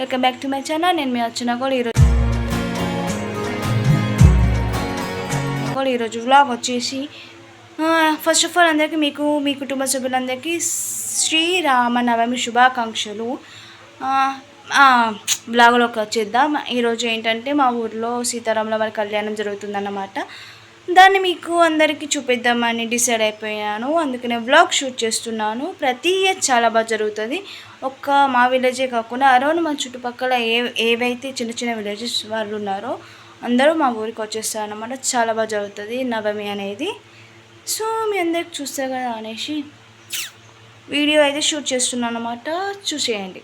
Welcome back to my channel నేను మీ వచ్చిన కూడా ఈరోజు కూడా ఈరోజు వ్లాగ్ వచ్చేసి ఫస్ట్ ఆఫ్ ఆల్ అందరికీ మీకు మీ కుటుంబ సభ్యులందరికీ శ్రీరామనవమి శుభాకాంక్షలు. బ్లాగ్లోకి వచ్చేద్దాం. ఈరోజు ఏంటంటే మా ఊర్లో సీతారాముల వారి కళ్యాణం జరుగుతుందన్నమాట. దాన్ని మీకు అందరికీ చూపిద్దామని డిసైడ్ అయిపోయాను. అందుకనే వ్లాగ్ షూట్ చేస్తున్నాను. ప్రతి ఇయర్ చాలా బాగా జరుగుతుంది. ఒక్క మా విలేజే కాకుండా అరౌండ్ మా చుట్టుపక్కల ఏ ఏవైతే చిన్న చిన్న విలేజెస్ వాళ్ళు ఉన్నారో అందరూ మా ఊరికి వచ్చేస్తారు అనమాట చాలా బాగా జరుగుతుంది నవమి అనేది. సో మీ అందరికి చూస్తే కదా అనేసి వీడియో అయితే షూట్ చేస్తున్నాను అనమాట చూసేయండి.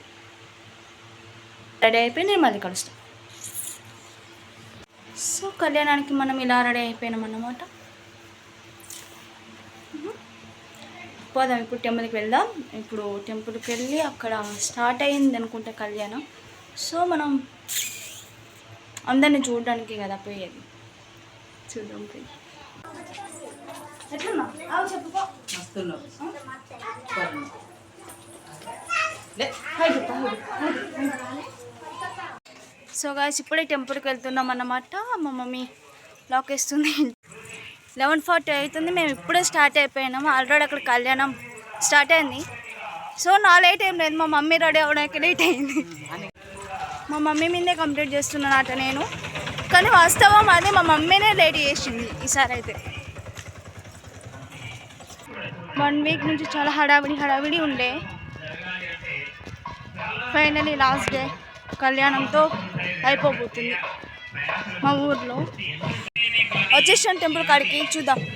రెడీ అయిపోయి నేను మళ్ళీ కలుస్తాను సో కళ్యాణానికి మనం ఇలా రెడీ అయిపోయినాం అన్నమాట. పోదాం ఇప్పుడు టెంపుల్కి వెళ్దాం. ఇప్పుడు టెంపుల్కి వెళ్ళి అక్కడ స్టార్ట్ అయింది అనుకుంటా కళ్యాణం. సో మనం అందరిని చూడడానికి కదా పోయేది. చూద్దాం పోయి. సో గాయస్ ఇప్పుడే టెంపుల్కి వెళ్తున్నాం అన్నమాట. మా మమ్మీ లాక్ వేస్తుంది. లెవెన్ ఫార్టీ అవుతుంది. మేము ఇప్పుడే స్టార్ట్ అయిపోయినాము ఆల్రెడీ అక్కడ కళ్యాణం స్టార్ట్ అయింది. సో నా లేట్ ఏం లేదు. మా మమ్మీ రెడీ అవ్వడానికి లేట్ అయింది. మా మమ్మీ మీదే కంప్లీట్ చేస్తున్నాను అట నేను. కానీ వాస్తవం అది మా మమ్మీనే లేట్ చేసింది ఈసారి అయితే. వన్ వీక్ నుంచి చాలా హడావిడి హడావిడి ఉండే. ఫైనలీ లాస్ట్ డే కళ్యాణంతో అయిపోబోతుంది. మా ఊర్లో వచ్చేసాం టెంపుల్ కాడికి చూద్దాం.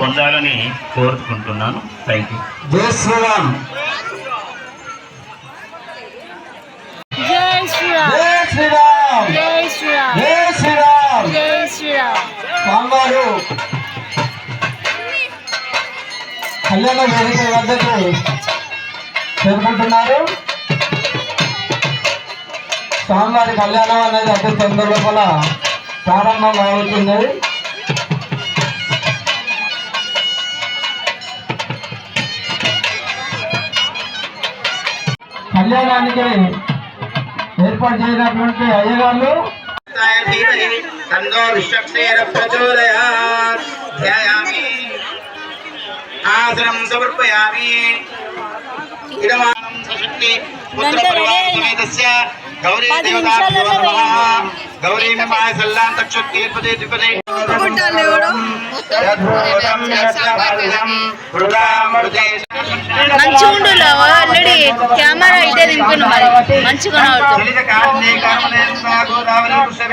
పొందాలని కోరుకుంటున్నాను. థ్యాంక్ యూ జై శ్రీరామ్. జై శ్రీరామ్. జై శ్రీరామ్. జై శ్రీరామ్. జై శ్రీరామ్. జై శ్రీరామ్. స్వామివారు. కళ్యాణ వేదిక వద్దకు జరుపుకుంటున్నారు స్వామివారి కళ్యాణం అనేది అతి తొందర లోపల ప్రారంభం అవుతుంది. కళ్యాణానికి ఏర్పాటు చేసినటువంటి అయ్యగారు. ఆశ్రమం సమర్పయామి. గౌరీ దేవతా గౌరీ మిమాయ సల్లాంతక్షుత్తి పదే త్రిపదే మంచిగా ఉండు ఆల్రెడీ కెమెరా అయితే దింపిన మరి. మంచిగా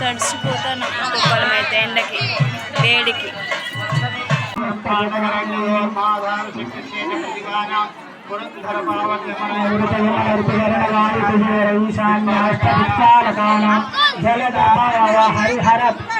తడిసిపోతాను ఒక్కొక్కరం అయితే ఎండకి వేడికి హరిహర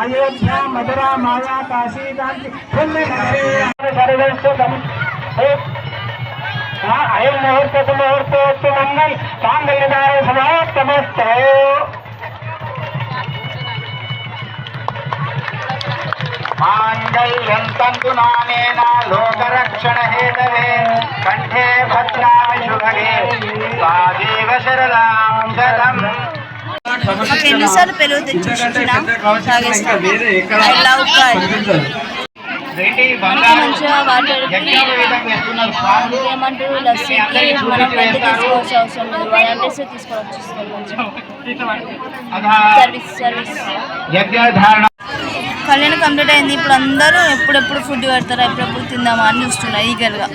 अयोध्या मधुरा माया काशी गांधी पुण्य नगरी. सारे हा आहे मुहूर्त सुमुहूर्त तू मंगल तांदलदार समाप्त मस्त मांगल्यं तन्तुनानेन लोकरक्षण कण्ठे भद्रां शुभगे। सा देव शरदां ఎన్నిసార్లు పెరుగు తెచ్చి ఇచ్చినా తాగేస్తాం ఐ లవ్ గాయ్ ఏంటి మనకి బంగారం? మంచిగా వాటర్ ఏమంటారు? లస్సీకి మనం పెద్ద తీసుకోవాల్సిన అవసరం లేదు. వన్ హండ్రెడ్స్ తీసుకోవచ్చు అదా సర్వీస్ సర్వీస్. కళ్యాణం కంప్లీట్ అయింది. ఇప్పుడు అందరూ ఎప్పుడెప్పుడు ఫుడ్ పెడతారా? ఎప్పుడెప్పుడు తిందామా అని చూస్తున్నారు ఈగల్గా.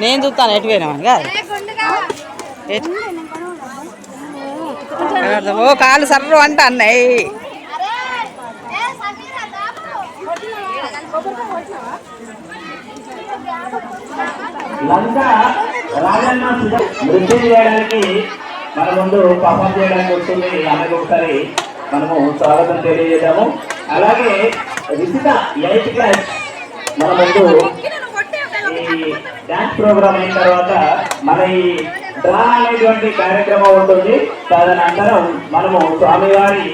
నేను చూస్తాను ఎటు పోయినామని కాదు. ఎటు? ఓ కాలు సర్రు అంట అన్నాయి లంక రాజన్న సుధ- నృత్యం చేయడానికి మన ముందు పర్ఫామ్ చేయడానికి వస్తుంది ఆమెకు ఒకసారి మనము స్వాగతం తెలియజేద్దాము. అలాగే రిషిత ఎయిత్ క్లాస్ మన ముందు ఈ డాన్స్ ప్రోగ్రామ్ అయిన తర్వాత మన ఈ డ్రా అనేటువంటి కార్యక్రమం ఉంటుంది. తదనంతరం మనము స్వామివారి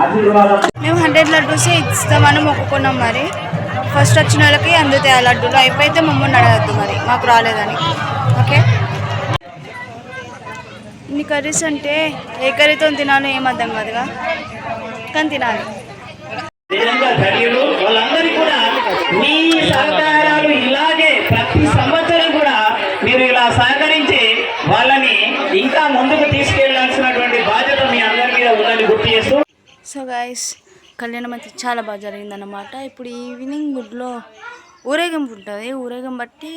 ఆశీర్వాదం మేము హండ్రెడ్ లడ్డూస్ ఇస్తామని మొక్కుకున్నాం మరి. ఫస్ట్ వచ్చిన వాళ్ళకి అందుతాయి ఆ లడ్డూలు. అయిపోయితే మమ్మల్ని అడగద్దు మరి. మాకు రాలేదని. ఓకే? ఇన్ని కర్రీస్ అంటే ఏ కర్రీతో తినాలో ఏం అర్థం కాదుగా? కానీ తినాలి. నిజంగా ధన్యులు. వాళ్ళందరూ కూడా మీ సహకారాలు ఇలాగే ప్రతి సంవత్సరం కూడా మీరు ఇలా సహకరించి వాళ్ళని ఇంకా ముందుకు తీసుకెళ్ళాల్సినటువంటి బాధ్యత మీ అందరి మీద ఉందని గుర్తు చేస్తూ సో గాయస్ కళ్యాణం అయితే చాలా బాగా జరిగిందన్నమాట. ఇప్పుడు ఈవినింగ్ గుడ్లో ఊరేగింపు ఉంటుంది. ఊరేగింపు బట్టి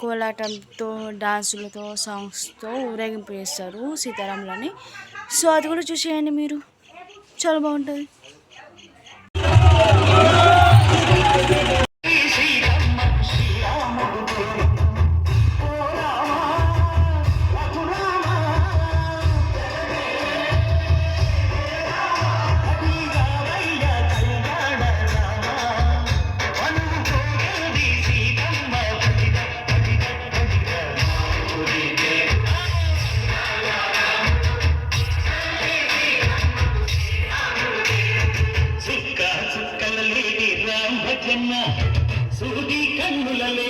కోలాటంతో డాన్సులతో సాంగ్స్తో ఊరేగింపు చేస్తారు సీతారాములని. సో అది కూడా చూసేయండి మీరు. చాలా బాగుంటుంది. చుక్కల